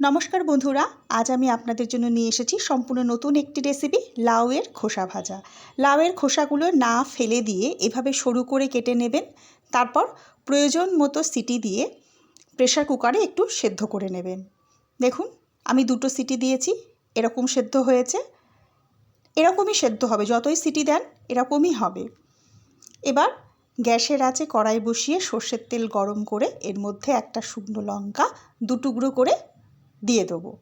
নমস্কার বন্ধুরা, আজ আমি আপনাদের জন্য নিয়ে এসেছি সম্পূর্ণ নতুন একটি রেসিপি লাউয়ের খোসা ভাজা। লাউয়ের খোসাগুলো না ফেলে দিয়ে এভাবে সরু করে কেটে নেবেন, তারপর প্রয়োজন মতো সিটি দিয়ে প্রেশার কুকারে একটু সেদ্ধ করে নেবেন। দেখুন, আমি দুটো সিটি দিয়েছি, এরকম সেদ্ধ হয়েছে। এরকমই সেদ্ধ হবে, যতই সিটি দেন এরকমই হবে। এবার গ্যাসের আঁচে কড়াই বসিয়ে সর্ষের তেল গরম করে এর মধ্যে একটা শুকনো লঙ্কা দু টুকরো করে দিয়ে দেবো।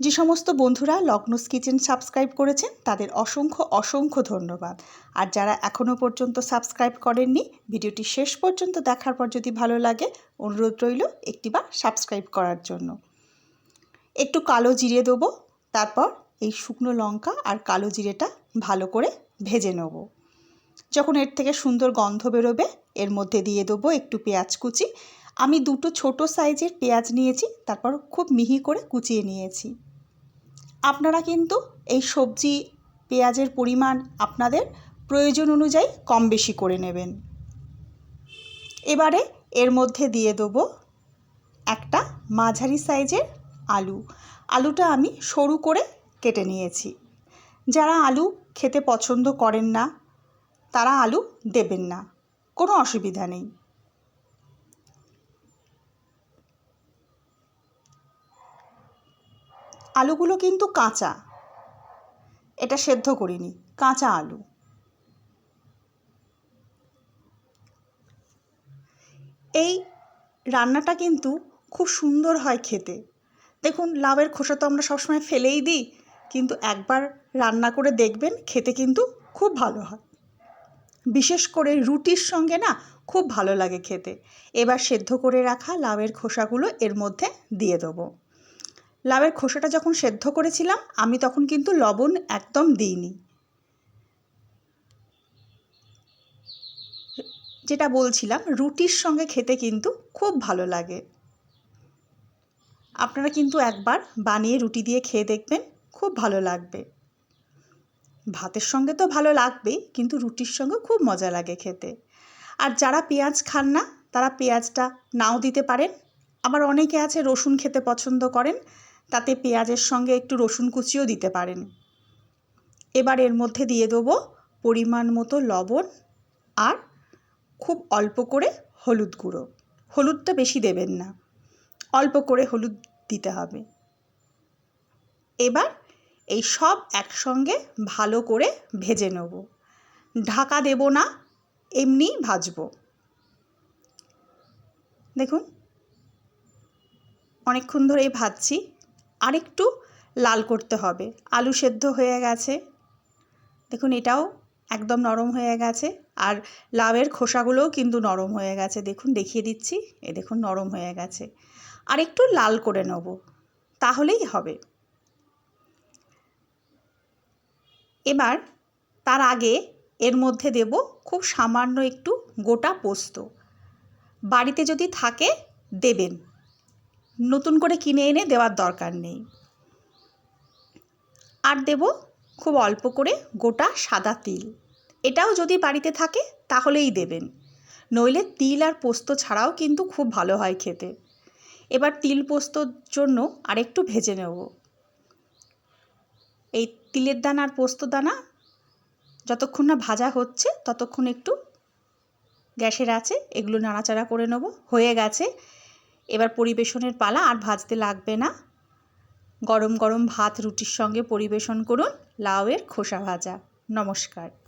যে সমস্ত বন্ধুরা লগ্নস কিচেন সাবস্ক্রাইব করেছেন, তাদের অসংখ্য অসংখ্য ধন্যবাদ। আর যারা এখনও পর্যন্ত সাবস্ক্রাইব করেননি, ভিডিওটি শেষ পর্যন্ত দেখার পর যদি ভালো লাগে, অনুরোধ রইল একটিবার সাবস্ক্রাইব করার জন্য। একটু কালো জিরে দেবো, তারপর এই শুকনো লঙ্কা আর কালো জিরেটা ভালো করে ভেজে নেব। যখন এর থেকে সুন্দর গন্ধ বেরোবে, এর মধ্যে দিয়ে দেবো একটু পেঁয়াজ কুচি আমি দুটো ছোট সাইজের পেঁয়াজ নিয়েছি, তারপর খুব মিহি করে কুচিয়ে নিয়েছি। আপনারা কিন্তু এই সবজি পেঁয়াজের পরিমাণ আপনাদের প্রয়োজন অনুযায়ী কম বেশি করে নেবেন। এবারে এর মধ্যে দিয়ে দেবো একটা মাঝারি সাইজের আলু। আলুটা আমি সরু করে কেটে নিয়েছি। যারা আলু খেতে পছন্দ করেন না, তারা আলু দেবেন না, কোনো অসুবিধা নেই। আলুগুলো কিন্তু কাঁচা। এটা সেদ্ধ করিনি, কাঁচা আলু। এই রান্নাটা কিন্তু খুব সুন্দর হয় খেতে। দেখুন, লাউয়ের খোসা তো আমরা সবসময় ফেলেই দিই, কিন্তু একবার রান্না করে দেখবেন, খেতে কিন্তু খুব ভালো হয়। বিশেষ করে রুটির সঙ্গে না, খুব ভালো লাগে খেতে। এবার সেদ্ধ করে রাখা লাউয়ের খোসাগুলো এর মধ্যে দিয়ে দেবো। লাউয়ের খোসাটা যখন সেদ্ধ করেছিলাম, আমি তখন কিন্তু লবণ একদম দিইনি। যেটা বলছিলাম, রুটির সঙ্গে খেতে কিন্তু খুব ভালো লাগে। আপনারা কিন্তু একবার বানিয়ে রুটি দিয়ে খেয়ে দেখবেন, খুব ভালো লাগবে। ভাতের সঙ্গে তো ভালো লাগবেই, কিন্তু রুটির সঙ্গে খুব মজা লাগে খেতে। আর যারা পেঁয়াজ খান না, তারা পেঁয়াজটা নাও দিতে পারেন। আবার অনেকে আছে, রসুন খেতে পছন্দ করেন। তাতে পেঁয়াজের সঙ্গে একটু রসুন কুচিও দিতে পারেন। এবার এর মধ্যে দিয়ে দেবো পরিমাণ মতো লবণ আর খুব অল্প করে হলুদ গুঁড়ো। হলুদটা বেশি দেবেন না, অল্প করে হলুদ দিতে হবে। এবার এই সব একসঙ্গে ভালো করে ভেজে নেব। ঢাকা দেব না, এমনি ভাজবো। দেখুন, অনেকক্ষণ ধরেই ভাজছি। আরেকটু লাল করতে হবে। আলু সেদ্ধ হয়ে গেছে। দেখুন, এটাও একদম নরম হয়ে গেছে। আর লাউয়ের খোসাগুলোও কিন্তু নরম হয়ে গেছে। দেখুন, দেখিয়ে দিচ্ছি। এ দেখুন, নরম হয়ে গেছে। আর একটু লাল করে নেব। তাহলেই হবে। এবার তার আগে এর মধ্যে দেব খুব সামান্য একটু গোটা পোস্ত। বাড়িতে যদি থাকে, দেবেন। নতুন করে কিনে এনে দেওয়ার দরকার নেই। আর দেব খুব অল্প করে গোটা সাদা তিল। এটাও যদি বাড়িতে থাকে তাহলেই দেবেন। নইলে তিল আর পোস্ত ছাড়াও কিন্তু খুব ভালো হয় খেতে। এবার তিল পোস্তর জন্য আরেকটু ভেজে নেব। এই তিলের দানা আর পোস্ত দানা যতক্ষণ না ভাজা হচ্ছে ততক্ষণ একটু গ্যাসের আছে, এগুলো নাড়াচাড়া করে নেব। হয়ে গেছে। এবার পরিবেশনের পালা আর ভাজতে লাগবে না। গরম গরম ভাত রুটির সঙ্গে পরিবেশন করুন লাউয়ের খোসা ভাজা। নমস্কার।